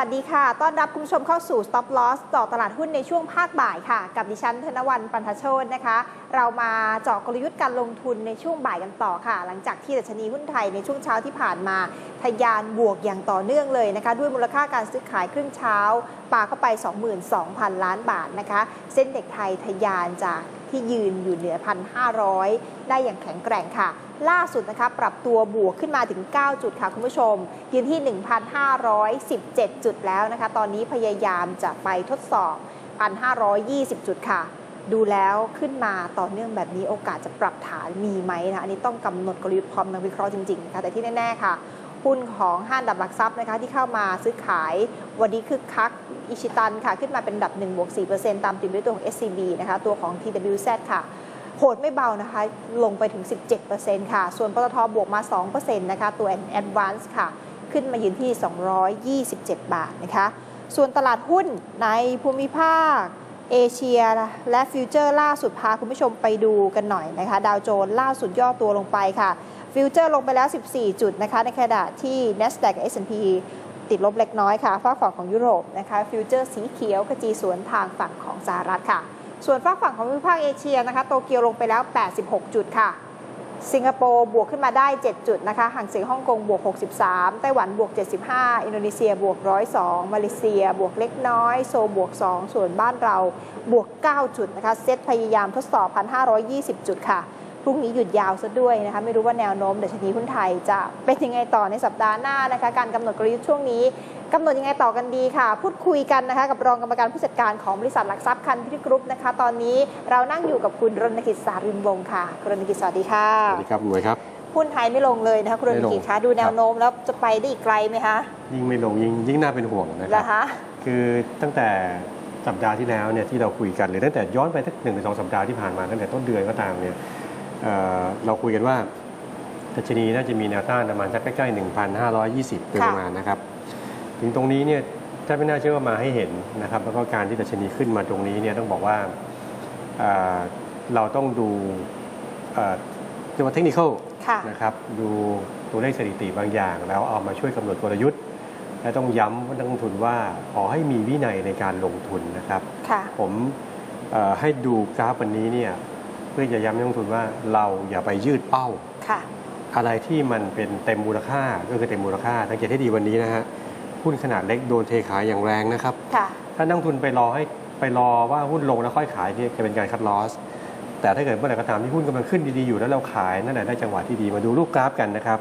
สวัสดีค่ะ ต้อนรับคุณผู้ชมเข้าสู่ Stop Loss เจาะตลาดหุ้นในช่วงภาคบ่ายค่ะ กับดิฉันธนวันปันทโชตนะคะ เรามาเจาะกลยุทธ์การลงทุนในช่วงบ่ายกันต่อค่ะ หลังจากที่ดัชนีหุ้นไทยในช่วงเช้าที่ผ่านมา ทะยานบวกอย่างต่อเนื่องเลยนะคะ ด้วยมูลค่าการซื้อขายครึ่งเช้าปาเข้าไป 22,000 ล้านบาทนะคะ เส้นเด็กไทยทะยานจาก ที่ยืนอยู่เหนือ 1,500 ได้อย่างแข็งแกร่งค่ะ ล่าสุดนะคะปรับตัวบวกขึ้นมาถึง 9 จุดค่ะคุณผู้ชม ยืนที่ 1,517 จุดแล้วนะคะ ตอนนี้พยายามจะไปทดสอบ 1,520 จุดค่ะดูแล้วขึ้นมาต่อเนื่องแบบนี้โอกาสจะปรับฐานมีไหมนะอันนี้ต้องกำหนดกลยุทธ์พร้อมนักวิเคราะห์จริงๆนะคะแต่ที่แน่ ๆ ค่ะ หุ้นของห้างดับหลักทรัพย์นะคะที่เข้ามาซื้อขายวันนี้คึกคักอิชิตันค่ะ ขึ้นมาเป็นอันดับ1บวก4%ตามติดด้วยตัวของ SCB นะคะ ตัวของ TWZ ค่ะโหดไม่เบานะคะ ลงไปถึง 17%ค่ะ ส่วนปตทบวกมา 2%นะคะ ตัว Advance ค่ะ ขึ้นมายืนที่ 227 บาทนะคะ ส่วนตลาดหุ้นในภูมิภาคเอเชียและฟิวเจอร์ล่าสุดพาคุณผู้ชมไปดูกันหน่อยนะคะ ดาวโจนส์ล่าสุดย่อตัวลงไปค่ะ ฟิวเจอร์ลงไปแล้ว 14 จุดนะคะ ในขณะที่ NASDAQ กับ S&P ติดลบเล็กน้อยค่ะฝากฝั่งของยุโรปนะคะฟิวเจอร์สีเขียวกระจีสวนทางฝั่งของสหรัฐค่ะ ส่วนฝากฝั่งของภูมิภาคเอเชียนะคะโตเกียวลงไปแล้ว 86 จุดค่ะ สิงคโปร์บวกขึ้นมาได้ 7 จุดนะคะห่างเสียงฮ่องกงบวก 63 ไต้หวันบวก 75 อินโดนีเซียบวก 102 มาเลเซีย บวกเล็กน้อย โซบวก 2 ส่วนบ้านเราบวก 9 จุดนะคะเซตพยายามทดสอบ 1,520 จุดค่ะ รุ่งนี้หยุดยาวซะด้วยนะคะไม่รู้ว่าแนวโน้มดัชนีหุ้นไทยจะเป็นยังไงต่อในสัปดาห์หน้านะคะการกำหนดกลยุทธ์ช่วงนี้กำหนดยังไงต่อกันดีค่ะ พูดคุยกันนะคะกับรองกรรมการผู้จัดการของบริษัทหลักทรัพย์คันพิทกรุ๊ปนะคะ ตอนนี้เรานั่งอยู่กับคุณรณกิจสารินวงศ์ค่ะคุณรณกิจสวัสดีค่ะสวัสดีครับคุณหมวยครับหุ้นไทยไม่ลงเลยนะคะคุณรณกิจคะดูแนวโน้มแล้วจะไปได้อีกไกลไหมคะยิ่งไม่ลงยิ่งยิ่งน่าเป็นห่วงนะคเหรรัอบคะคือตั้งแต่สัปดาห์ที่แล้วเนี่ยที่เราคุยกันหรือตั้งแต่ย้อนไปสักหนึ่งถึงสองสัปดาห์ที่ผ่านมาตั้งแต่ต้นเดือนก็ตามเนี่ย เอ่อเราคุยกันว่าดัชนีน่าจะมีแนวต้านประมาณสักใกล้ ๆ 1,520โดยประมาณนะครับ ถึงตรงนี้เนี่ยถ้าไม่น่าเชื่อว่ามาให้เห็นนะครับ แล้วก็การที่ดัชนีขึ้นมาตรงนี้เนี่ยต้องบอกว่าเอ่อเราต้องดูเอ่อเรียกว่าเทคนิคค่ะนะครับดูตัวเลขสถิติบางอย่าง แล้วเอามาช่วยกำหนดกลยุทธ์ และต้องย้ำว่านักลงทุนว่าขอให้มีวินัยในการลงทุนนะครับค่ะผมเอ่อให้ดูกราฟวันนี้เนี่ยเพื่อจะย้ำให้นักลงทุนว่าเราอย่าไปยืดเป้า ค่ะ อะไรที่มันเป็นเต็มมูลค่าก็คือเต็มมูลค่าสังเกตให้ดีวันนี้นะฮะหุ้นขนาดเล็กโดนเทขายอย่างแรงนะครับ ค่ะ ถ้านักลงทุนไปรอให้ไปรอว่าหุ้นลงแล้วค่อยขายเนี่ยจะเป็นการคัดลอส แต่ถ้าเกิดเมื่อไหร่ก็ตามที่หุ้นกำลังขึ้นดีๆอยู่แล้วเราขายนั่นแหละได้จังหวะที่ดีมาดูรูปกราฟกันนะครับ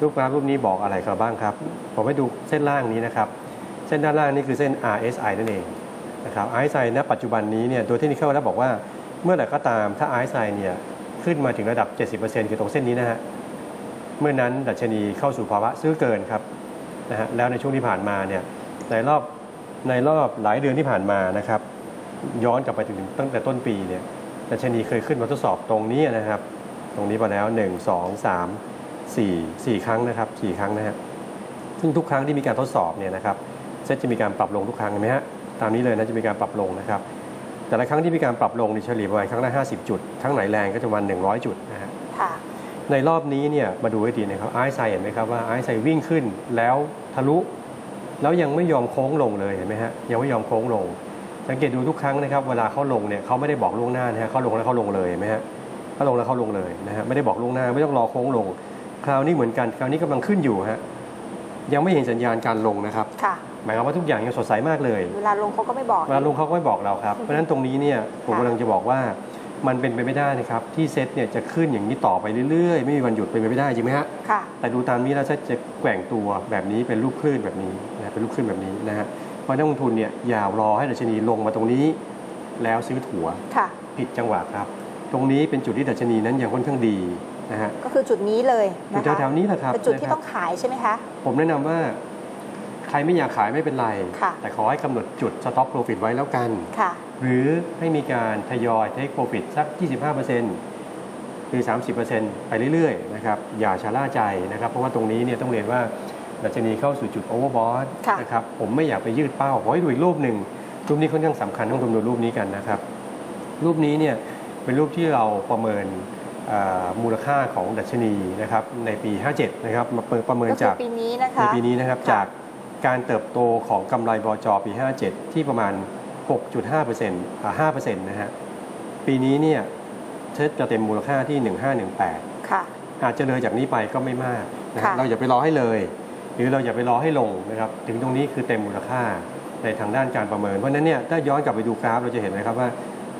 รูปกราฟรูปนี้บอกอะไรกันบ้างครับผมให้ดูเส้นล่างนี้นะครับเส้นด้านล่างนี่คือเส้น RSI นั่นเองนะครับ RSI ณปัจจุบันนี้เนี่ยโดยเทคนิคแล้วบอกว่า เมื่อไหร่ก็ตามถ้า RSI เนี่ยขึ้นมาถึงระดับ 70%คือตรงเส้นนี้นะฮะเมื่อนั้นดัชนีเข้าสู่ภาวะซื้อเกินครับนะฮะแล้วในช่วงที่ผ่านมาเนี่ยในรอบในรอบหลายเดือนที่ผ่านมานะครับ ย้อนกลับไปถึงตั้งแต่ต้นปีเนี่ยดัชนีเคยขึ้นมาทดสอบตรงนี้นะครับ ตรงนี้มาแล้ว 1 2 3 4 4 ครั้งนะครับ 4 ครั้งนะฮะซึ่งทุกครั้งที่มีการทดสอบเนี่ยนะครับเซตจะมีการปรับลงทุกครั้งเห็นไหมฮะตามนี้เลยนะจะมีการปรับลงนะครับ แต่ละครั้งที่มีการปรับลงในเฉลี่ยประมาณครั้งละ50 จุดครั้งไหนแรงก็จะประมาณ100 จุดนะฮะค่ะในรอบนี้เนี่ยมาดูให้ดีนะครับไอซ์ไซเห็นไหมครับว่าไอซ์ไซวิ่งขึ้นแล้วทะลุ แล้วยังไม่ยอมโค้งลงเลยเห็นไหมฮะยังไม่ยอมโค้งลง สังเกตดูทุกครั้งนะครับเวลาเขาลงเนี่ยเขาไม่ได้บอกล่วงหน้านะฮะเขาลงแล้วเขาลงเลยเห็นไหมฮะเขาลงแล้วเขาลงเลยนะฮะไม่ได้บอกล่วงหน้าไม่ต้องรอโค้งลง คราวนี้เหมือนกัน คราวนี้กำลังขึ้นอยู่ฮะยังไม่เห็นสัญญาณการลงนะครับค่ะ หมายความว่าทุกอย่างยังสดใสมากเลยเวลาลงเขาก็ไม่บอกเวลาลงเขาก็ไม่บอกเราครับเพราะฉะนั้นตรงนี้เนี่ยผมค่ะกำลังจะบอกว่ามันเป็นไปไม่ได้นะครับที่เซ็ตเนี่ยจะขึ้นอย่างนี้ต่อไปเรื่อยๆ ไม่มีวันหยุดเป็นไปไม่ได้จริงไหมฮะค่ะแต่ดูตามนี้แล้วจะจะแกว่งตัวแบบนี้เป็นรูปคลื่นแบบนี้นะเป็นรูปคลื่นแบบนี้นะฮะเพราะนักลงทุนเนี่ยอย่ารอให้ดัชนีลงมาตรงนี้ แล้วซื้อถั่วค่ะผิดจังหวะครับ ตรงนี้เป็นจุดที่ดัชนีนั้นยังค่อนข้างดีนะฮะก็คือจุดนี้เลยอยู่นะคะแถวๆนี้แหละครับเป็นจุดที่นะคต้รัอบงขายใช่ไหมคะผมแนะนำว่า ใครไม่อยากขายไม่เป็นไรค่ะแต่ขอให้กำหนดจุด stop profit ไว้แล้วกัน ค่ะ หรือให้มีการทยอย take profit สัก 25%คือ 30%ไปเรื่อยๆนะครับอย่าชะล่าใจนะครับ เพราะว่าตรงนี้เนี่ยต้องเรียนว่าดัชนีเข้าสู่จุด overbought ค่ะ นะครับผมไม่อยากไปยืดเป้าขอให้ดูอีกรูปหนึ่ง รูปนี้ค่อนข้างสำคัญต้องดูรูปนี้กันนะครับ รูปนี้เนี่ยเป็นรูปที่เราประเมินอ่ามูลค่าของดัชนีนะครับในปี 57 นะครับมาประเมินก็คืจาอกปีนี้นะในคะปีนี้นะครับค่ะจาก การเติบโตของกำไรบจปี 57 ที่ประมาณ 6.5%อ่า5%นะฮะ ปีนี้เนี่ยเท็จะเต็มมูลค่าที่ 1518 ค่ะ อาจจะเลยจากนี้ไปก็ไม่มากนะฮะค่ะเราอย่าไปรอให้เลย หรือเราอย่าไปรอให้ลงนะครับ ถึงตรงนี้คือเต็มมูลค่าในทางด้านการประเมิน เพราะฉะนั้นเนี่ยถ้าย้อนกลับไปดูกราฟเราจะเห็นนะครับว่า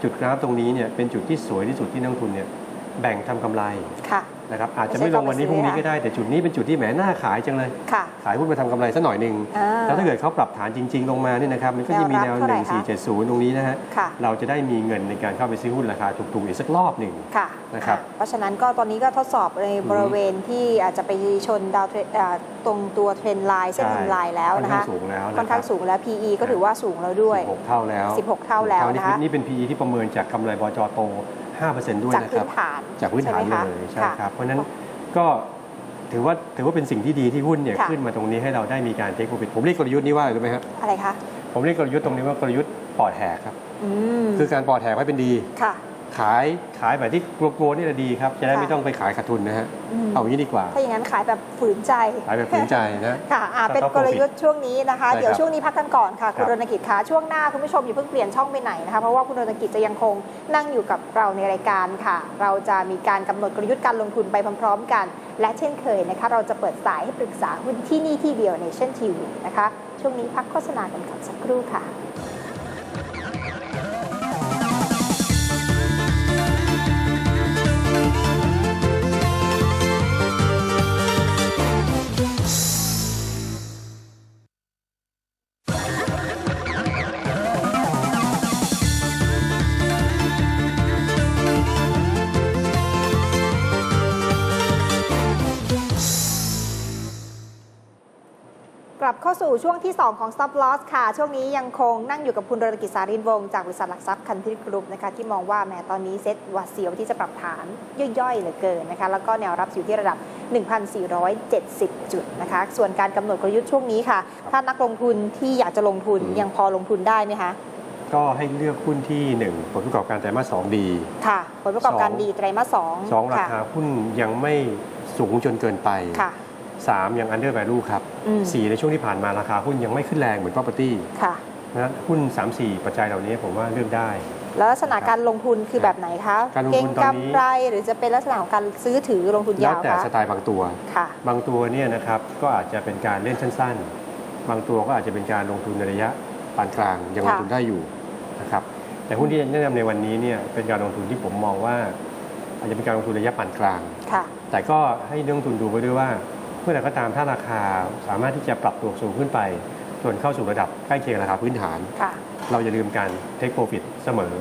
จุดกราฟตรงนี้เนี่ยเป็นจุดที่สวยที่สุดที่นักลงทุนเนี่ยแบ่งทำกำไรค่ะ นะครับอาจจะไม่ลงวันนี้พรุ่งนี้ก็ได้แต่จุดนี้เป็นจุดที่แหมน่าขายจังเลย ค่ะขายหุ้นมาทำกำไรสักหน่อยหนึ่งอ่าแล้วถ้าเกิดเขาปรับฐานจริง ๆ ลงมาเนี่ยนะครับมันก็จะมีแนว แนวรับเท่าไหร่คะ1470 ตรงนี้นะฮะค่ะ เราจะได้มีเงินในการเข้าไปซื้อหุ้นราคาถูกๆอีกสักรอบหนึ่ง ค่ะนะครับอ่าเพราะฉะนั้นก็ตอนนี้ก็ทดสอบในบริเวณที่อาจจะไปชนดาวเทรนอ่าตรงตัวเทรนไลน์เส้นทำลายแล้วค่อนนะข้างคะสูงแล้วนะค่อนข้างรับสูงแล้ว PE ก็ถือว่าสูงแล้วด้วย 16 เท่าแล้ว16เท่าแล้วนะคะ นี่เป็น PE ที่ประเมินจากกำไรบจโต 5%ด้วยจากนะคพื้รันบฐานจากพื้นฐานใช่ไหมเลคะยใช่ค่ะครับ เพราะฉะนั้นก็ถือว่าถือว่าเป็นสิ่งที่ดีที่หุ้นเนี่ยค่ะ ขึ้นมาตรงนี้ให้เราได้มีการเทคโปรฟิตผมเรียกกลยุทธ์นี้ว่าอะไรรู้ไหมครับอะไรคะผมเรียกกลยุทธ์ตรงนี้ว่ากลยุทธ์ปอดแหกครับ อืมคือการปอดแหกให้เป็นดี ค่ะ ขายขายแบบที่กลัวๆนี่แหละดีครับ จะได้ค่ะไม่ต้องไปขายขาดทุนนะฮะมเอาอย่างนี้ดีกว่า ถ้าอย่างนั้นขายแบบฝืนใจขายแบบฝืนใจนะค่ะอ่าก็เป็นต้องกลยุทธ์ช่วงนี้นะคะใช่ครับเดี๋ยวช่วงนี้พักกันก่อนค่ะ คุณครับรณกิจคะช่วงหน้าคุณผู้ชมอย่าเพิ่งเปลี่ยนช่องไปไหนนะคะเพราะว่าคุณรณกิจจะยังคงนั่งอยู่กับเราในรายการค่ะ เราจะมีการกำหนดกลยุทธ์การลงทุนไปพร้อม ๆ กัน และเช่นเคยนะคะ เราจะเปิดสายให้ปรึกษาหุ้นที่นี่ที่เดียวในเช่นทีวีนะคะ ช่วงนี้พักโฆษณากันก่อนสักครู่ค่ะ กลับเข้าสู่ช่วงที่ 2 ของ Stop Loss ค่ะ ช่วงนี้ยังคงนั่งอยู่กับคุณรณกิจสารินวงศ์จากบริษัทหลักทรัพย์คันทรีกรุ๊ปนะคะที่มองว่าแหมตอนนี้เซ็ตหวัดเสียวที่จะปรับฐานย่อยๆเหลือเกินนะคะแล้วก็แนวรับอยู่ที่ระดับ 1,470 จุดนะคะ ส่วนการกำหนดกลยุทธ์ช่วงนี้ค่ะ ถ้านักลงทุนที่อยากจะลงทุนอืมยังพอลงทุนได้ไหมคะ ก็ให้เลือกหุ้นที่ 1 ผลประกอบการไตรมาส2ดีค่ะ ผลประกอบการสองดีไตรมาสสองสองราคาหุ้นยังไม่สูงจนเกินไปค่ะ 3 ยัง under value ครับ อืม 4 ในช่วงที่ผ่านมาราคาหุ้นยังไม่ขึ้นแรงเหมือน property ค่ะ นะหุ้น 3-4 ปัจจัยเหล่านี้ผมว่าเลือกได้ แล้วลักษณะการลงทุนคือแบบไหนคะการลงเก็ทุงนตอนนี้ กำไรหรือจะเป็นลักษณะของการซื้อถือลงทุนแล้วยาวแต่คะสไตล์บางตัว ค่ะ บางตัวเนี่ยนะครับก็อาจจะเป็นการเล่นสั้นๆ บางตัวก็อาจจะเป็นการลงทุนในระยะปานกลางยังลงทุนได้อยู่นะครับแต่หุ้นที่แนะนำในวันนี้เนี่ยเป็นการลงทุนที่ผมมองว่า อาจจะเป็นการลงทุนระยะปานกลาง ค่ะ แต่ก็ให้นักลงทุนดูไปด้วยว่า เมื่อไหร่ก็ตามถ้าราคาสามารถที่จะปรับตัวสูงขึ้นไป จนเข้าสู่ระดับใกล้เคียงราคาพื้นฐานค่ะเราอย่าลืมการ take profit เสมอ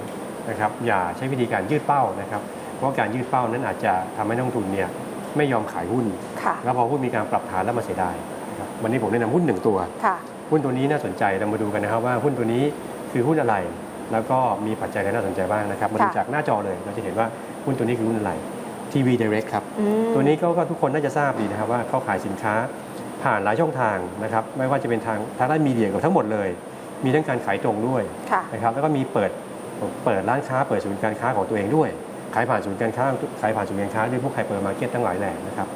นะครับอย่าใช้วิธีการยืดเป้านะครับเพราะว่าการยืดเป้านั้นอาจจะทำให้นักลงทุนเนี่ยไม่ยอมขายหุ้นค่ะแล้วพอหุ้นมีการปรับฐานแล้วมาเสียดายนะครับวันนี้ผมแนะนำหุ้นหนึ่งตัวค่ะหุ้นตัวนี้น่าสนใจเรามาดูกันนะครับว่าหุ้นตัวนี้คือหุ้นอะไร แล้วก็มีปัจจัยอะไรน่าสนใจบ้างนะครับมาดูค่ะจากหน้าจอเลยเราจะเห็นว่าหุ้นตัวนี้คือหุ้นอะไร ทีวี Direct ครับอืมตัวนี้ก็ก็ทุกคนน่าจะทราบดีนะครับว่าเขาขายสินค้าผ่านหลายช่องทางนะครับไม่ว่าจะเป็นทางทางด้านมีเดียกับทั้งหมดเลย มีทั้งการขายตรงด้วยค่ะนะครับแล้วก็มีเปิดเปิดร้านค้าเปิดศูนย์การค้าของตัวเองด้วย ขายผ่านศูนย์การค้าขายผ่านศูนย์การค้าด้วยพวกไฮเปอร์มาร์เก็ตทั้งหลายแหล่นะครับ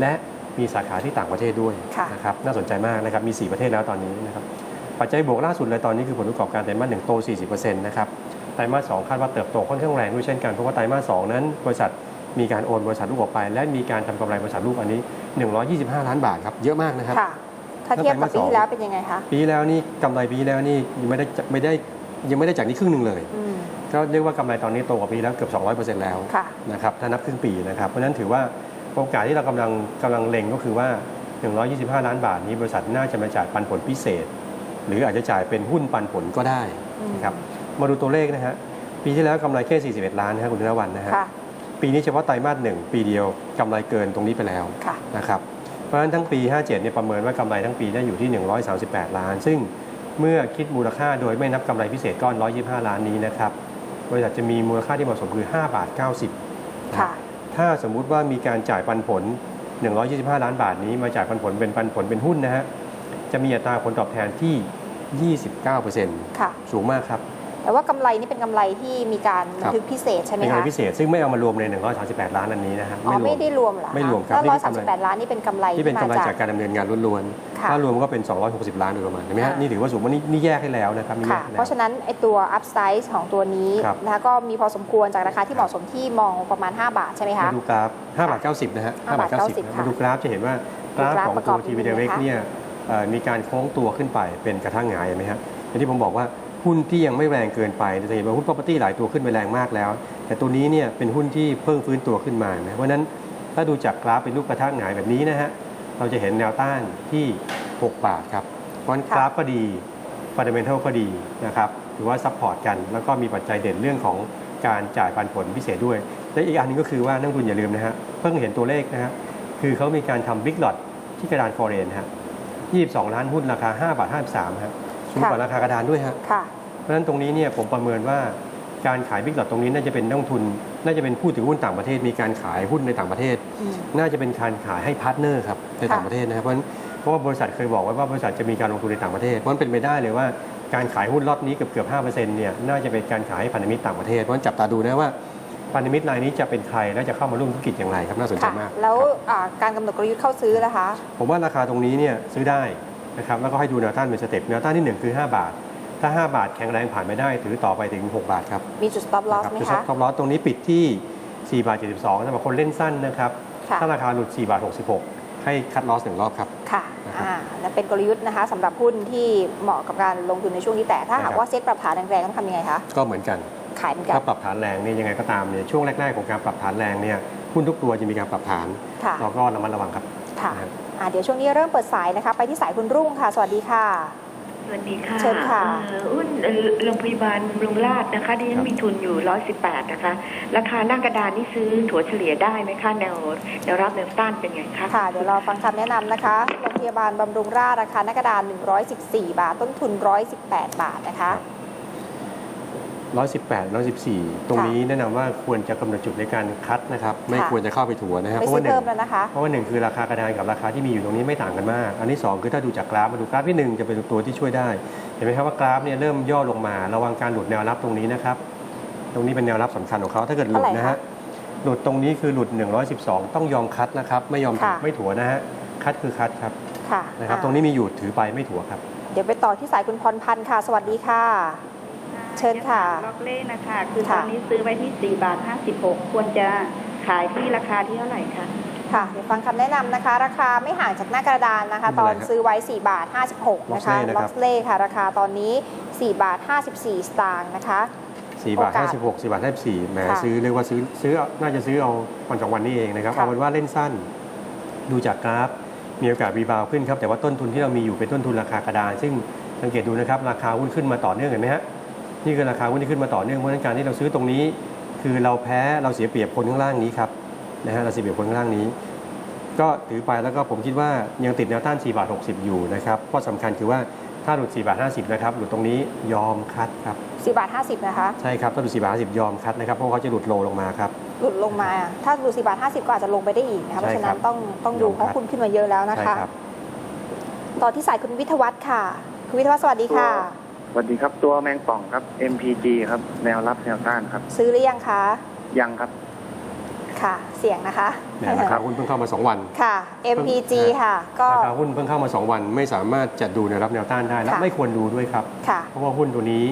และมีสาขาที่ต่างประเทศด้วยค่ะนะครับน่าสนใจมากนะครับมี 4 ประเทศแล้วตอนนี้นะครับปัจจัยบวกล่าสุดเลยตอนนี้คือผลประกอบการไตรมาสหนึ่งโต 40%นะครับไตรมาสสองคาดว่าเติบโตค่อนข้างแรงด้วยเช่นกันเพราะว่าไตรมาสสองนั้นบริษัท มีการโอนบริษัทลูกออกไป และมีการทำกำไรบริษัทลูกอันนี้ 125 ล้านบาทครับเยอะมากนะครับค่ะ ถ้าเทียบกับปีแล้วไตรมาสสองที่แล้วเป็นยังไงคะปีที่แล้วนี่กำไรปีที่แล้วนี่ยังไม่ได้จะไม่ได้ยังไม่ได้จากนี้ครึ่งหนึ่งเลย อืม ก็เรียกว่ากำไรตอนนี้โตกว่าปีแล้วเกือบ 200%แล้วค่ะ นะครับถ้านับครึ่งปีนะครับ เพราะฉะนั้นถือว่าโอกาสที่เรากำลังกำลังเล็งก็คือว่า 125 ล้านบาทนี้บริษัทน่าจะมาจ่ายปันผลพิเศษ หรืออาจจะจ่ายเป็นหุ้นปันผลก็ได้อืมนะครับมาดูตัวเลขนะฮะปีที่แล้วกำไรแค่ 41 ล้านนะฮะคุณธนวันนะฮะ ค่ะ ปีนี้เฉพาะไตรมาสหนึ่งปีเดียวกำไรเกินตรงนี้ไปแล้วค่ะนะครับเพราะฉะนั้นทั้งปี 57เนี่ยประเมินว่ากำไรทั้งปีได้อยู่ที่ 138 ล้าน ซึ่งเมื่อคิดมูลค่าโดยไม่นับกำไรพิเศษก้อน 125 ล้านนี้นะครับบริษัทจะมีมูลค่าที่เหมาะสมคือ 5 บาท 90ค่ะถ้าสมมุติว่ามีการจ่ายปันผล 125 ล้านบาทนี้มาจ่ายปันผลเป็นปันผลเป็นหุ้นนะฮะจะมีอัตราผลตอบแทนที่ 29%ค่ะสูงมากครับ แต่ว่ากำไรนี่เป็นกำไรที่มีการบันทึกพิเศษใช่ไหมเป็นกำไรคะพิเศษซึ่งไม่เอามารวมใน138 ล้านอันนี้นะฮะอ๋อไม่รวมได้รวมเหรอคะไม่รวมครับแล้วนี่ร้อยเป็นำสากมสิไรบแปดล้านนี่เป็นกำไรที่เป็นกำไรมาจากการดำเนินงานล้วนค่ะๆถ้ารวมก็เป็น 260 ล้านโดยประมาณเห็นไหมฮะค่ะนี่ถือว่าสูงว่านี่นี่แยกให้แล้วนะครับนี่แยค่ะกให้เพแล้วราะฉะนั้นไอตัวอัพไซด์ของตัวนี้ครับนะคะก็มีพอสมควรจากราคาที่เหมาะสมที่มองประมาณ 5 บาทใช่ไหมคะมาดูกราฟ5บาท90นะฮะ5บาท5บาท90 90นะค่ะมาดูกราฟจะเห็นว่ากราฟดูกราฟของประกตัอวบทีวีเดดีไหมเร็กคะเนี่ยเอ่อมีการโค้งตัวขึ้นไปเป็นกระทั่งหงายเห็นไหมฮะอย่างที่ผมบอกว่า หุ้นที่ยังไม่แรงเกินไปจะเห็นว่าหุ้น property หลายตัวขึ้นไปแรงมากแล้ว แต่ตัวนี้เนี่ยเป็นหุ้นที่เพิ่งฟื้นตัวขึ้นมานะเพราะนั้นถ้าดูจากกราฟเป็นรูปกระทั่งหงายแบบนี้นะฮะเราจะเห็นแนวต้านที่ 6 บาทครับเพราะกราฟก็ดีฟันเดเมนทัลก็ดีนะครับถือว่าซัพพอร์ตกัน แล้วก็มีปัจจัยเด่นเรื่องของการจ่ายปันผลพิเศษด้วย และอีกอันหนึงก็คือว่านักลงทุนอย่าลืมนะฮะเพิ่งเห็นตัวเลขนะฮะคือเขามีการทำบิ๊กหลอดที่กระดานฟอเรนฮะ22 ล้านหุ้นราคา 5 บาท 53ฮะ สูงกว่าราคากระดานด้วยฮะค่ะเพราะฉะนั้นตรงนี้เนี่ยผมประเมินว่าการขายบิ๊กหลอดตรงนี้น่าจะเป็นนักลงทุน น่าจะเป็นผู้ถือหุ้นต่างประเทศ มีการขายหุ้นในต่างประเทศอืมน่าจะเป็นการขายให้พาร์ทเนอร์ครับในต่างค่ะประเทศนะครับเพราะฉะนั้นเพราะว่าบริษัทเคยบอกไว้ว่าบริษัทจะมีการลงทุนในต่างประเทศเพราะฉะนั้นเป็นไปได้เลยว่าการขายหุ้นล็อตนี้เกือบเกือบ5%เนี่ยน่าจะเป็นการขายให้พันธมิตรต่างประเทศเพราะฉะนั้นจับตาดูนะว่าพันธมิตรรายนี้จะเป็นใครและจะเข้ามาร่วมธุรกิจอย่างไรครับน่าสนใจค่ะมาก แล้วครับอ่าการกำหนดกลยุทธ์เข้าซื้อนะคะ ผมว่าราคาตรงนี้เนี่ยซื้อได้ นะครับแล้วก็ให้ดูแนวต้านเป็นสเต็ปแนวต้านที่หนึ่งคือ 5 บาท ถ้า 5 บาทแข็งแรงผ่านไม่ได้ ถือต่อไปถึง 6 บาทครับมีจุด stop loss ไหมจุดคะท็อปลอสตรงนี้ปิดที่ 4 บาท 72สำหรับคนเล่นสั้นนะครับค่ะถ้าราคาหลุด 4 บาท 66 ให้คัดลอสหนึ่งรอบครับค่ะนะครับอ่าและเป็นกลยุทธ์นะคะสำหรับหุ้นที่เหมาะกับการลงทุนในช่วงนี้แต่ถ้าหากนะครับว่าเซ็ตปรับฐานแรงๆต้องทำยังไงคะก็เหมือนกันขายเหมือนกัถ้านปรับฐานแรงเนี่ยยังไงก็ตามเนี่ยช่วงแรกๆของการปรับฐานแรงเนี่ยหุ้นทุกตัวจะมีการปรับฐานค่ะเราก็ระมัดระวังครับค่ะนะครับ อ่าเดี๋ยวช่วงนี้เริ่มเปิดสายนะคะ ไปที่สายคุณรุ่งค่ะ สวัสดีค่ะ สวัสดีค่ะเชิญค่ะเอ่อหุ้นเอ่อโรงพยาบาลบำรุงราษฎร์นะคะที่ฉันมีทุนอยู่ 118 นะคะ ราคาหน้ากระดานนี่ซื้อถั่วเฉลี่ยได้ไหมคะแนวแนวรับแนวต้านเป็นไงคะ ค่ะ เดี๋ยวเราฟังคำแนะนำนะคะ โรงพยาบาลบำรุงราษฎร์ราคาหน้ากระดาน 114 บาท ต้นทุน 118 บาทนะคะ 118 114 ตรงนี้แนะนำว่าควรจะกำหนดจุดในการคัดนะครับ ไม่ค่ะควรจะเข้าไปถัวนะครับไม่เพราะซื้ว่าอหนึ่งเพิ่มแล้วนะคะเพราะว่าหนึ่งคือราคากระดานกับราคาที่มีอยู่ตรงนี้ไม่ต่างกันมาก อันที่สองคือถ้าดูจากกราฟมาดูกราฟที่หนึ่งจะเป็นตัวที่ช่วยได้ เห็นไหมครับว่ากราฟเนี่ยเริ่มย่อลงมา ระวังการหลุดแนวรับตรงนี้นะครับ ตรงนี้เป็นแนวรับสำคัญของเขาถ้าเกิดหลุดเท่าไหร่นะฮะคะหลุดตรงนี้คือหลุด 112 ต้องยอมคัดนะครับ ไม่ยอมค่ะไม่ถัวนะฮะคัดคือคัดครับค่ะนะครับอ่าตรงนี้มีอยู่ถือไปไม่ถัวครับ เดี๋ยวไปต่อที่สายคุณพรพันธ์ค่ะ สวัสดีค่ะ เชิญค่ะล็อกเล่นะคะ คือตค่ะอนนี้ซื้อไว้ที่ 4 บาท 56 ควรจะขายที่ราคาที่เท่าไหร่คะค่ะเดี๋ยวฟังคำแนะนำนะคะ ราคาไม่ห่างจากหน้ากระดานนะคะไม่ตเป็อนนไรครับซื้อไว้ 4 บาท 56 นะคะ Loxley นะครับล็อกเล่ค่ะ ราคาตอนนี้ 4 บาท 54 สตางค์นะคะ4บาทโอกาส56 4บาท54แหมค่ะซื้อเรียกว่าซื้อซื้อน่าจะซื้อเอาวันสองวันนี้เองนะครับค่ะเอาเป็นว่าเล่นสั้นดูจากกราฟมีโอกาสรีบาวด์ขึ้นครับแต่ว่าต้นทุนที่เรามีอยู่เป็นต้นทุนราคากระดาน ซึ่งสังเกตดูนะครับราคาหุ้นขึ้นมาต่อเนื่องเห็นไหมฮะ นี่คือราคาหุ้นที่ขึ้นมาต่อเนื่องเพราะฉะนั้นการที่เราซื้อตรงนี้ คือเราแพ้เราเสียเปรียบคนข้างล่างนี้ครับนะฮะเราเสียเปรียบคนข้างล่างนี้ ก็ถือไปแล้วก็ผมคิดว่ายังติดแนวต้าน4บาท60 อยู่นะครับข้อสำคัญคือว่าถ้าหลุด4บาท50นะครับหลุดตรงนี้ยอมคัดครับ4บาท50นะคะใช่ครับถ้าหลุด4บาท50ยอมคัดนะครับเพราะเขาจะหลุดโลลงมาครับหลุดลงมาถ้าหลุด4บาท50ก็อาจจะลงไปได้อีกนะคะเพใช่ราะฉะครันั้บนต้องต้องดูยอมเพราะครับคุณขึ้นมาเยอะแล้วนะใช่คะครับต่อที่สายคุณวิทยวัฒน์ค่ะ คุณวิทยวัฒน์สวัสดีค่ะ สวัสดีครับตัวแมงป่องครับ MPG ครับ แนวรับแนวต้านครับ ซื้อหรือยังคะยังครับ ค่ะ เสี่ยงนะคะเนี่ยราคาหุ้นเพิ่งเข้ามา 2 วันค่ะ MPG ค่ะ ก็ ราคาหุ้นเพิ่งเข้ามา 2 วัน ไม่สามารถจะดูแนวรับแนวต้านได้และค่ะไม่ควรดูด้วยครับ ค่ะเพราะว่าหุ้นตัวนี้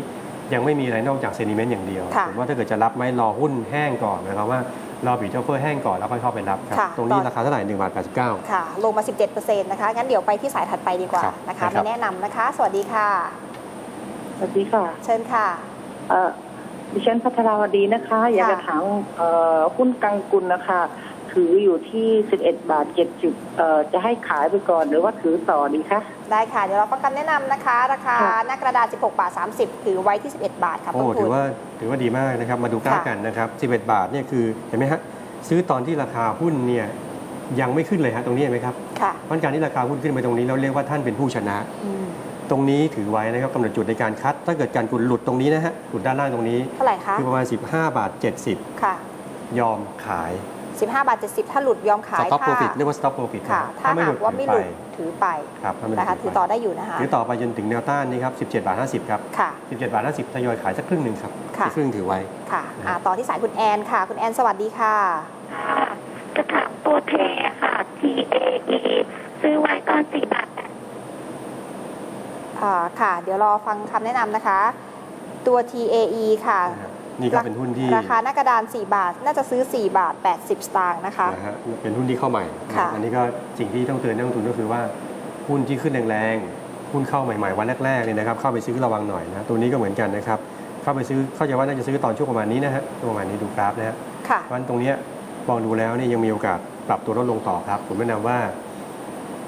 ยังไม่มีอะไรนอกจากเซนิเมนต์อย่างเดียวค่ะผมว่าถ้าเกิดจะรับไม่รอหุ้นแห้งก่อนนะครับว่ารอบีเทอร์เฟอร์แห้งก่อนแล้วค่อยเข้าไปรับครับค่ะตรงนี้ตอน ราคาเท่าไหร่1บาท89 ค่ะ ลงมา 17%นะคะ งั้นเดี๋ยวไปที่สายถัดไปดีกว่าครับนะคะได้ครับ ไม่แนะนำนะคะ สวัสดีค่ะ สวัสดีค่ะ เชิญค่ะเอ่อดิฉันพัทราวดีนะคะ อยากจะถามเอ่อหุ้นกังกุลนะคะถืออยู่ที่ 11 บาท 70เอ่อจะให้ขายไปก่อนหรือว่าถือต่อดีคะ ได้ค่ะ เดี๋ยวเราฟังคำแนะนำนะคะ ราคาค่ะหน้ากระดาษ 16 บาท 30 ถือไว้ที่ 11 บาทค่ะโอ้ต้นทุถืน อว่าถือว่าดีมากนะครับ มาดูกราฟค่ะ กันนะครับ 11 บาทเนี่ยคือเห็นไหมฮะซื้อตอนที่ราคาหุ้นเนี่ยยังไม่ขึ้นเลยฮะตรงนี้เห็นไหมครับค่ะ เพราะการที่ราคาหุ้นขึ้นไปตรงนี้เราเรียกว่าท่านเป็นผู้ชนะ อืม ตรงนี้ถือไว้นะครับกำหนดจุดในการคัด ถ้าเกิดการกุดหลุดตรงนี้นะฮะหลุดด้านล่างตรงนี้ เท่าไหร่คะคือประมาณ 15 บาท 70 ค่ะ ยอมขาย 15 บาท 70 ถ้าหลุดยอมขาย stop ถ้า profit เรียกว่า stop profit ค่ะ นะถ้าหากว่าไม่หลุดถือถือไปไปครับถ้าไม่หลุดนะคะถือต่อได้อยู่นะคะ ถือต่อไปจนถึงแนวต้านนี้ครับ17บาท50ครับค่ะ 17บาท50ทยอยขายสักครึ่งหนึ่งครับค่ะ อีกครึ่งถือไว้ ค่ะอ่าต่อที่สายคุณแอนค่ะ คุณแอนสวัสดีค่ะค่ะจะถามตัวเทค่ะ TAE ซื้อไว้ตอนสี่บาท อ่า ค่ะ เดี๋ยวรอฟังคำแนะนำนะคะ ตัว TAE ค่ะ นี่ก็เป็นหุ้นที่ราคาหน้ากระดาน 4 บาท น่าจะซื้อ 4 บาท 80 สตางค์นะคะนะฮะเป็นหุ้นที่เข้าใหม่ค่ะอันนี้ก็สิ่งที่ต้องเตือนนักลงทุนก็คือว่าหุ้นที่ขึ้นแรงๆ หุ้นเข้าใหม่ๆ วันแรกๆเนี่ยนะครับ เข้าไปซื้อระวังหน่อยนะ ตัวนี้ก็เหมือนกันนะครับ เข้าไปซื้อ เข้าใจว่าน่าจะซื้อตอนช่วงประมาณนี้นะฮะช่วงประมาณนี้ดูกราฟนะฮะค่ะเพราะฉะนั้นตรงเนี้ยมองดูแล้วเนี่ยยังมีโอกาสปรับตัวลดลงต่อครับ ผมแนะนำว่า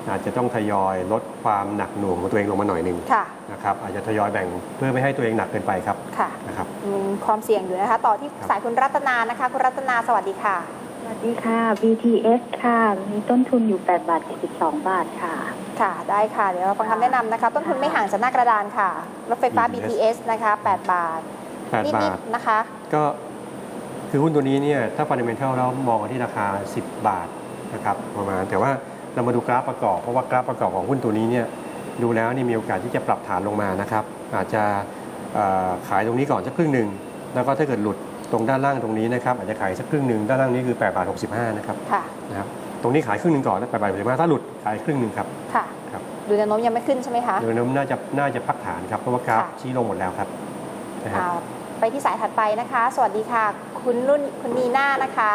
อาจจะต้องทยอยลดความหนักหน่วงของตัวเองลงมาหน่อยหนึ่งค่ะ นะครับอาจจะทยอยแบ่งเพื่อไม่ให้ตัวเองหนักเกินไปครับค่ะนะครับมีความเสี่ยงอยู่นะคะ ต่อที่ครับสายคุณรัตนานะคะ คุณรัตนาสวัสดีค่ะ สวัสดีค่ะ BTS ค่ะ มีต้นทุนอยู่ 8 บาท72บาทค่ะ ค่ะ ได้ค่ะ เดี๋ยวเราฟังคำแนะนำนะคะ ต้นทุนไม่ห่างจากหน้ากระดานค่ะ รถไฟฟ้า BTS นะคะ 8 บาท8บานิดทๆนะคะ ก็คือหุ้นตัวนี้เนี่ยถ้าฟันเดเมนทัลเรามองกันที่ราคา 10 บาทนะครับประมาณแต่ว่า เรามาดูกราฟประกอบ เพราะว่ากราฟประกอบของหุ้นตัวนี้เนี่ยดูแล้วนี่มีโอกาสที่จะปรับฐานลงมานะครับ อาจจะเอ่อขายตรงนี้ก่อนสักครึ่งหนึ่งแล้วก็ถ้าเกิดหลุดตรงด้านล่างตรงนี้นะครับอาจจะขายสักครึ่งหนึ่งด้านล่างนี้คือ8บาท65นะครับค่ะนะครับตรงนี้ขายครึ่งหนึ่งก่อนแล้ว8บาท65ถ้าหลุดขายครึ่งหนึ่งครับค่ะครับดูแนวโน้มยังไม่ขึ้นใช่ไหมคะโดยน้ำน่าจะน่าจะพักฐานครับเพราะว่ากราฟค่ะชี้ลงหมดแล้วครับนะฮะอ่าไปที่สายถัดไปนะคะ สวัสดีค่ะ คุณนุ่นคุณนีน่านะคะ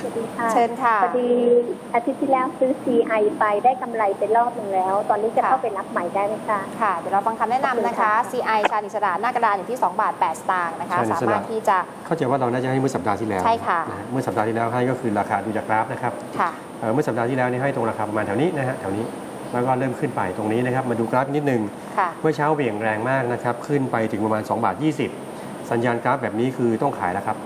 สวัสดีค่ะเชิญค่ะพอดีอาทิตย์ที่แล้วซื้อ CI ไปได้กำไรไปรอบหนึ่งแล้ว ตอนนี้จะค่ะเข้าไปรับใหม่ได้ไหมคะค่ะเดี๋ยวเราฟังคำแนะนำนะคะ CI ชานิสดาหน้ากระดานอยู่ที่ 2 บาท8สตางค์นะคะชานิสดาสามารถที่จะเข้าใจว่าเราน่าจะให้เมื่อสัปดาห์ที่แล้วใช่ค่ะนฮเมื่อสัปดาห์ที่แล้วให้ก็คือราคาดูจากกราฟนะครับค่ะเอ่อเมื่อสัปดาห์ที่แล้วนี่ให้ตรงราคาประมาณแถวนี้นะฮะแถวนี้แล้วก็เริ่มขึ้นไปตรงนี้นะครับมาดูกราฟนิดนึงค่ะเมื่อเช้าเหวี่ยงแรงมากนะครับขึ้นไปถึงประมาณ2บาท20 สัญญาณกราฟแบบนี้คือต้องขายแล้วครับ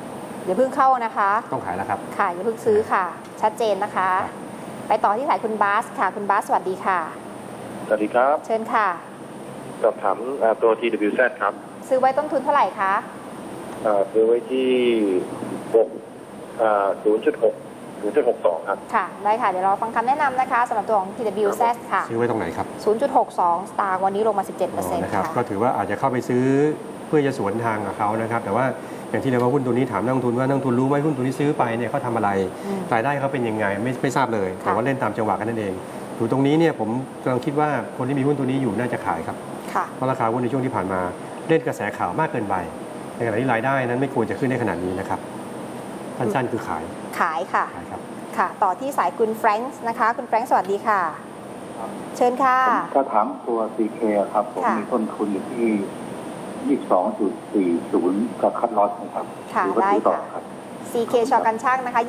เดี๋ยวเพิ่งเข้านะคะ ต้องขายแล้วครับ ค่ะอย่าเพิ่งซื้อค่ะ ชัดเจนนะคะครับไปต่อที่สายคุณบาสค่ะ คุณบาสสวัสดีค่ะ สวัสดีครับ เชิญค่ะ สอบถามอ่าตัว TWZ ครับ ซื้อไว้ต้นทุนเท่าไหร่คะอ่าซื้อไว้ที่6อ่า0.6 0.62ครับ ค่ะ ได้ค่ะ เดี๋ยวเราฟังคำแนะนำนะคะสำหรับตัวของ TWZ ค่ะ ซื้อไว้ตรงไหนครับ 0.62 สตางค์วันนี้ลงมา 17%นะครัค่ะบก็ถือว่าอาจจะเข้าไปซื้อเพื่อจะสวนทางกับเขานะครับ แต่ว่า อย่างที่เราว่าหุ้นตัวนี้ถามนักลงทุนว่านักลงทุนรู้ไหมหุ้นตัวนี้ซื้อไปเนี่ยเขาทำอะไรอืมรายได้เขาเป็นยังไงไม่ไม่ทราบเลย แต่ค่ะว่าเล่นตามจังหวะกันนั่นเองอยู่ตรงนี้เนี่ยผมกำลังคิดว่าคนที่มีหุ้นตัวนี้อยู่น่าจะขายครับค่ะเพราะราคาหุ้นในช่วงที่ผ่านมาเล่นกระแสข่าวมากเกินไปในขณะที่รายได้นั้นไม่ควรจะขึ้นได้ขนาดนี้นะครับสั้นๆคือขายขายค่ะขายครับค่ะ ต่อที่สายคุณแฟรงค์นะคะ คุณแฟรงค์สวัสดีค่ะ เชิญค่ะผมก็ถามตัว CK ครับผมค่ะมีต้นทุนอยู่ที่ 22.40กับคัดลอสนะครับค่ะหรือว่าได้ซื้อต่อค่ะครับ CK ชอกันช่างนะคะ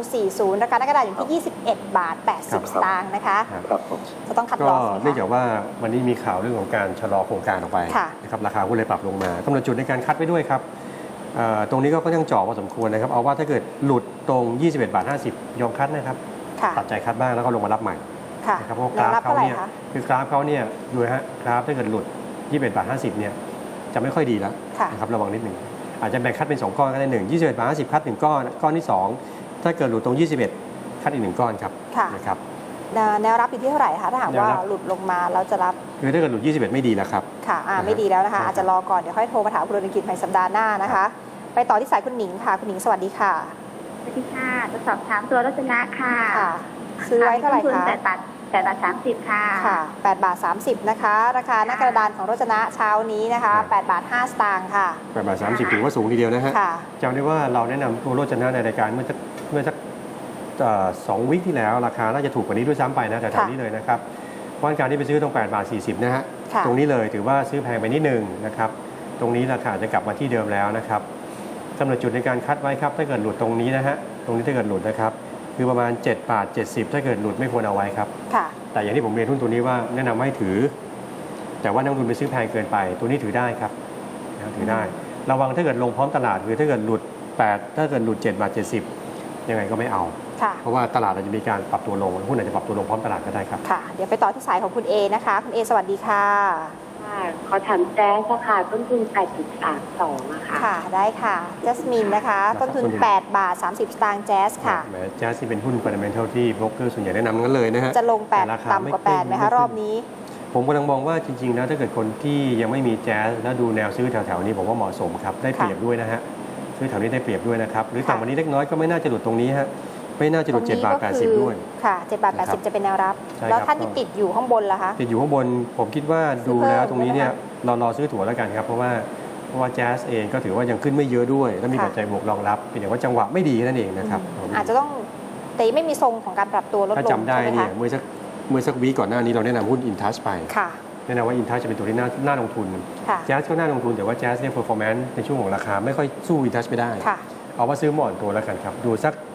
22.40 ราคาหน้ากระดาษอยู่ที่ 21 บาท 80 สตางค์นะคะครับผมจะต้องคัดลก็อสไหมเนื่องคะจากว่าวันนี้มีข่าวเรื่องของการชะลอโครงการออกไปค่ะนะครับราคาหุ้นเลยปรับลงมากำหนดจุดในการคัดไว้ด้วยครับเอ่อตรงนี้ก็ค่อนข้างจ่อพอสมควรนะครับ เอาว่าถ้าเกิดหลุดตรง 21 บาท 50 ยอมคัดนะครับค่ะตัดใจคัดบ้างแล้วก็ลงมารับใหม่ค่ะนะครับเพราะกแนวราฟรับเขาเท่าไหร่เนี่ยคะคือกราฟเขาเนี่ยดูนะฮะกราฟถ้าเกิดหลุด 21 บาท 50 เนี่ย จะไม่ค่อยดีแล้วค่ะนะครับระวังนิดหนึ่งอาจจะแบ่งคัดเป็น 2 ก้อนก็ได้หนึ่ง21บาท50คัด1ก้อนก้อนที่ 2 ถ้าเกิดหลุดตรง 21 คัดอีก1ก้อนครับค่ะนะครับแนวแนวรับอยู่ที่เท่าไหร่คะถ้าหากว่าแนวรับหลุดลงมาเราจะรับคือถ้าเกิดหลุด 21 ไม่ดีแล้วครับค่ะอ่านะฮะไม่ดีแล้วนะคะใช่ครับอาจจะรอก่อนเดี๋ยวค่อยโทรมาถามคุณรณกิจในสัปดาห์หน้านะคะ ไปต่อที่สายคุณหนิงค่ะคุณหนิงสวัสดีค่ะสวัสดีค่ะจะสอบถามตัวรัชนะค่ะค่ะซื้อไว้เท่าไหร่ต้นทุนคะแปดบาท แปดบาทสามสิบค่ะค่ะ8บาท 30 นะคะ ราคาหน้ากระดานของรจนะเช้านี้นะคะ8บาท5สตางค์ค่ะ8บาท30ถือว่าสูงทีเดียวนะฮะค่ะ จำได้ว่าเราแนะนำตัวโรจนะในรายการเมื่อสักเมื่อสักเอ่อสองวิคที่แล้ว ราคาน่าจะถูกกว่านี้ด้วยซ้ำไปนะแต่แถวค่ะนี้เลยนะครับเพราะการที่ไปซื้อตรง8บาท40นะฮะค่ะ ตรงนี้เลยถือว่าซื้อแพงไปนิดนึงนะครับตรงนี้ราคาจะกลับมาที่เดิมแล้วนะครับกำหนดจุดในการคัดไว้ครับถ้าเกิดหลุดตรงนี้นะฮะตรงนี้ถ้าเกิดหลุดนะครับ คือประมาณ7บาท70 ถ้าเกิดหลุดไม่ควรเอาไว้ครับ ค่ะ แต่อย่างที่ผมเรียนหุ้นตัวนี้ว่าแนะนำให้ถือ แต่ว่านักลงทุนไปซื้อแพงเกินไป ตัวนี้ถือได้ครับนะครับถือได้ ระวังถ้าเกิดลงพร้อมตลาดคือถ้าเกิดหลุด 8 ถ้าเกิดหลุด7บาท70 ยังไงก็ไม่เอาค่ะเพราะว่าตลาดอาจจะมีการปรับตัวลงหุ้นอาจจะปรับตัวลงพร้อมตลาดก็ได้ครับค่ะเดี๋ยวไปต่อที่สายของคุณเอนะคะคุณเอสวัสดีค่ะ ค่ะขขอถามแจ๊สอะค่ะ ต้นทุน 8.32อะค่ะค่ะ ได้ค่ะจัสมินนะคะ ต้นทุน 8 บาท 30 สตางค์แจ๊สค่ะแหมแจ๊สที่เป็นหุ้น fundamental ที่โบรกเกอร์ส่วนใหญ่แนะนำกันเลยนะฮะ จะลงแต่ราคา8ต่ำกว่า 8 ไหมไม่คะขึ้นรอบนี้ ผมกำลังมองว่าจริงๆแล้วถ้าเกิดคนที่ยังไม่มีแจ๊สแล้วดูแนวซื้อแถวๆนี้ผมว่าเหมาะสมครับ ได้เปรียบด้วยนะฮะ ซื้อแถวนี้ได้เปรียบด้วยนะครับ หรือค่ะต่ำกว่านี้เล็กน้อยก็ไม่น่าจะหลุดตรงนี้ฮะ ไม่น่าจะหลุดตรงนี้7บาทก็คือ80 ด้วย ค่ะ7บาทนะครับ80 จะเป็นแนวรับใช่แล้วครับท่านที่ติดอยู่ข้างบนล่ะคะ ติดอยู่ข้างบนผมคิดว่าดูซื้อเพิ่มแล้วตรงนี้เนี่ยนะเรารอซื้อถั่วแล้วกันครับ เพราะว่าเพราะว่าแจ๊สเองก็ถือว่ายังขึ้นไม่เยอะด้วย และมีค่ะปัจจัยบวกรองรับเพียงแต่ว่าจังหวะไม่ดีนั่นเองนะครับ อาจจะต้องแต่ไม่มีทรงของการปรับตัวลดลงถ้าจำได้ใช่ไหมเนี่ยคะเมื่อสักเมื่อสักวีก่อนหน้านี้เราแนะนำหุ้นอินทัชไปค่ะแนะนำว่าอินทัชจะเป็นตัวที่น่าน่าลงทุนค่ะแจ๊สก็น่าลงทุนแต่ว่าแจ๊สเนี่ย performance ในช่วงของราคาไม่ค่อยสู้อินทัชไม่ได้ค่ะเอาว่าซื้อหมอนตัวแล้วกันครับ ดูสัก7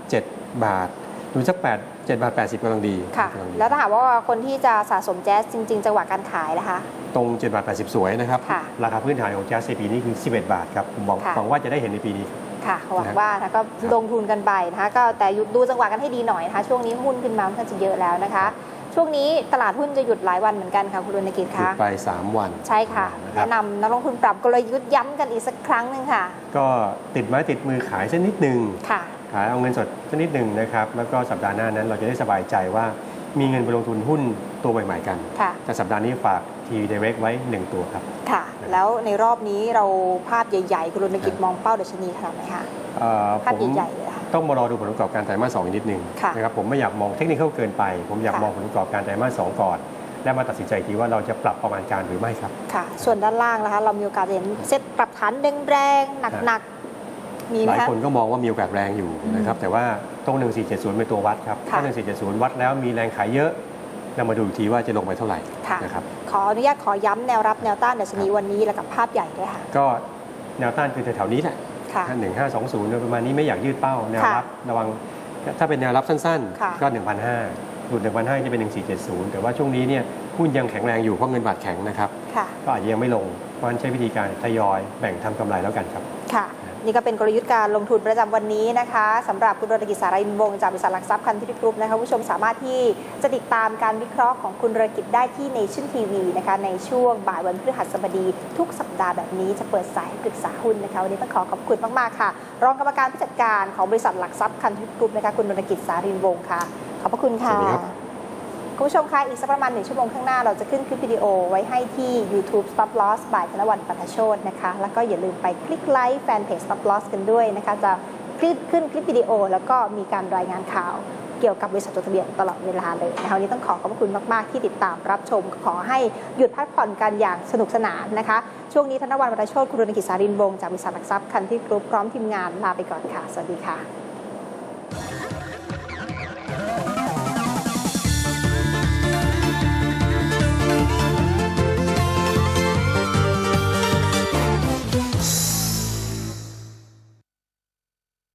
บาทดูสัก8 7บาท80กำลังดีค่ะกำลังดีแล้วถ้าหากว่าคนที่จะสะสมแจ๊สจริง ๆ จังหวะการขายนะคะ ตรง7บาท80 สวยนะครับค่ะราคาพื้นฐานของแจ๊สในปีนี้คือ 11 บาทครับผมหวังค่ะหวังว่าจะได้เห็นในปีนี้ค่ะหวังนะว่านะก็ครับลงทุนกันไปนะคะก็แต่ดูจังหวะกันให้ดีหน่อยนะคะ ช่วงนี้หุ้นขึ้นมาค่อนข้างจะเยอะแล้วนะคะ ช่วงนี้ตลาดหุ้นจะหยุดหลายวันเหมือนกันค่ะคุณรณกิจหยุคะดไป 3 วันใช่ค่ะนะครับแนะนำนักลงทุนปรับกลยุทธ์ย้ำกันอีกสักครั้งหนึ่งค่ะ ก็ติดไม้ติดมือขายสักนิดหนึ่งค่ะ ขายเอาเงินสดสักนิดหนึ่งนะครับ แล้วก็สัปดาห์หน้านั้นเราจะได้สบายใจว่ามีเงินไปลงทุนหุ้นตัวใหม่ๆกัน ค่ะ แต่สัปดาห์นี้ฝากทีเดเรกไว้ 1 ตัวครับค่ะ แล้วในรอบนี้เราภาพใหญ่ๆ คุณรณกิจครับมองเป้าดัชนีขนาดไหนคะ เอ่อภาพผมใหญ่ๆเลยค่ะ ต้องมารอดูผลประกอบการไตรมาสสองอีกนิดนึงค่ะนะครับผมไม่อยากมองเทคนิคเกินไป ผมอยากค่ะ มองผลประกอบการไตรมาสสองก่อน และมาตัดสินใจอีกทีว่าเราจะปรับประมาณการหรือไม่ครับ ค่ะ ส่วนด้านล่างนะคะ เรามีโอกาสเห็นเซ็ตปรับฐานแรงๆหนักๆ มีไหหมลายคะคนก็มองว่ามีโอกาสแรงอยู่นะครับแต่ว่าตรง1470เป็นตัววัดครับค่ะถ้า1470 วัดแล้วมีแรงขายเยอะเรามาดูอีกทีว่าจะลงไปเท่าไหร่ค่ะนะครับขออนุญาตขอย้ำแนวรับแนวต้านดัชนีวันนี้แล้วกับภาพใหญ่ด้วยค่ะก็แนวต้านคือแถวๆนี้แหละค่ะหนึ่งห้าสองศูนย์โดยประมาณนี้ไม่อยากยืดเป้าแนวรับระวังถ้าเป็นแนวรับสั้นค่ะๆก็1,500หลุด1,500จะเป็น 1470 แต่ว่าช่วงนี้เนี่ยหุ้นยังแข็งแรงอยู่เพราะเงินบาทแข็งนะครับค่ะก็อาจจะยังไม่ลงเพราะฉะนั้นใช้วิธีการทยอยแบ่งทำกำไรแล้วกันครับ ค่ะ นี่ก็เป็นกลยุทธ์การลงทุนประจำวันนี้นะคะสำหรับคุณรณกิจสาราอินวงศ์จากบริษัทหลักทรัพย์คันธิกรุ๊ปนะคะคุณผู้ชมสามารถที่จะติดตามการวิเคราะห์ของคุณรณกิจได้ที่ Nation TV นะคะในช่วงบ่ายวันพฤหัสบดีทุกสัปดาห์แบบนี้จะเปิดสายปรึกษาหุ้นนะคะวันนี้ต้องขอขอบคุณมากๆค่ะ รองกรรมการผู้จัดการของบริษัทหลักทรัพย์คันธิกรุ๊ปนะคะคุณรณกิจสารินวงศ์ค่ะขอบพระคุณค่ะสวัสดี คุณผู้ชมคะอีกสักประมาณหนึ่งชั่วโมงข้างหน้าเราจะขึ้นคลิปวิดีโอไว้ให้ที่ YouTube Stop Loss บ่ายธนวันปัทโชตนะคะ แล้วก็อย่าลืมไปคลิกไลค์แฟนเพจ Stop Loss กันด้วยนะคะ จะคลิปขึ้นคลิปวิดีโอ แล้วก็มีการรายงานข่าวเกี่ยวกับบริษัทจดทะเบียนตลอดเวลาเลยนะคะวันนี้ต้องขอขอบคุณมาก ๆ ที่ติดตามรับชม ขอให้หยุดพักผ่อนกันอย่างสนุกสนานนะคะ ช่วงนี้ธนวันปัทโชตคุณรณกิจสารินวงศ์จากบริษัทหลักทรัพย์คันที่กรุ๊ปพร้อมทีมงานลาไปก่อนค่ะ สวัสดีค่ะ